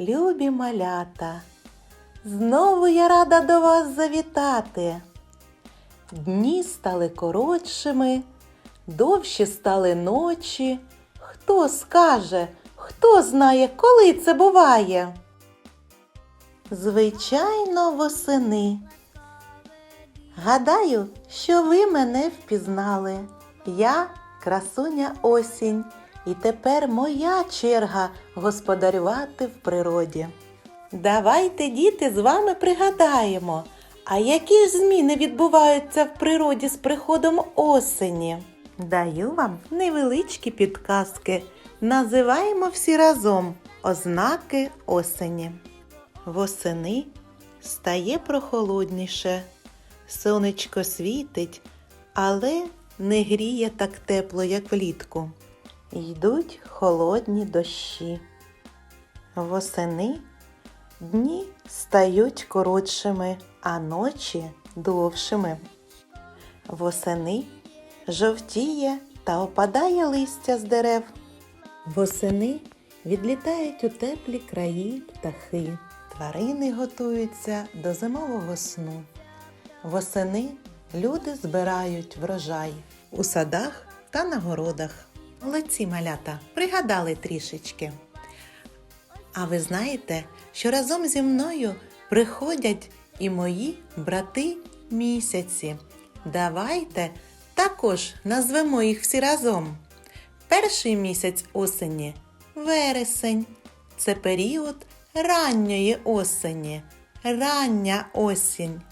любі малята, знову я рада до вас завітати. Дні стали коротшими, довші стали ночі. Хто скаже, хто знає, коли це буває? Звичайно, восени. Гадаю, що ви мене впізнали. Я красуня осінь, і тепер моя черга господарювати в природі. Давайте, діти, з вами пригадаємо, а які ж зміни відбуваються в природі з приходом осені? Даю вам невеличкі підказки. Називаємо всі разом ознаки осені. Восени стає прохолодніше, сонечко світить, але не гріє так тепло, як влітку. Йдуть холодні дощі. Восени дні стають коротшими, а ночі довшими. Восени жовтіє та опадає листя з дерев. Восени відлітають у теплі краї птахи. Тварини готуються до зимового сну. Восени люди збирають врожай у садах та на городах. Молодці малята, пригадали трішечки. А ви знаєте, що разом зі мною приходять і мої брати місяці. Давайте також назвемо їх всі разом. Перший місяць осені вересень. Це період ранньої осені. Рання осінь.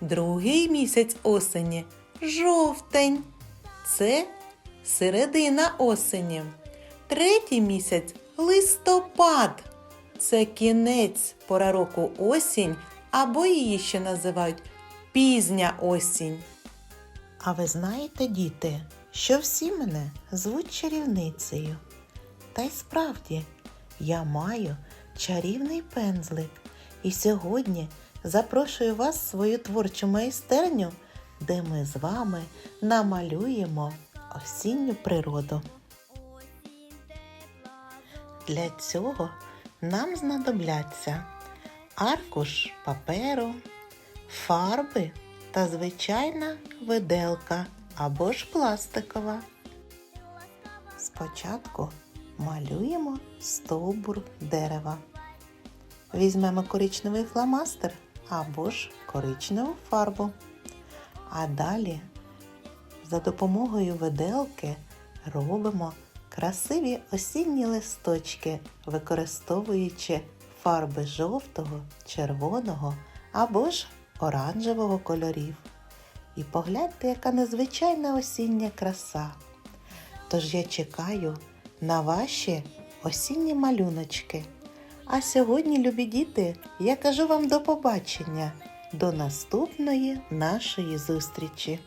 Другий місяць осені жовтень. Це середина осені. Третій місяць листопад. Це кінець пора року осінь, або її ще називають пізня осінь. А ви знаєте, діти, що всі мене звуть чарівницею? Та й справді, я маю чарівний пензлик, і сьогодні запрошую вас в свою творчу майстерню, де ми з вами намалюємо осінню природу. Для цього нам знадобляться аркуш паперу, фарби та звичайна виделка або ж пластикова. Спочатку малюємо стовбур дерева. Візьмемо коричневий фломастер або ж коричневу фарбу. А далі за допомогою виделки робимо красиві осінні листочки, використовуючи фарби жовтого, червоного або ж оранжевого кольорів. І погляньте, яка незвичайна осіння краса. Тож я чекаю на ваші осінні малюночки. А сьогодні, любі діти, я кажу вам до побачення, до наступної нашої зустрічі.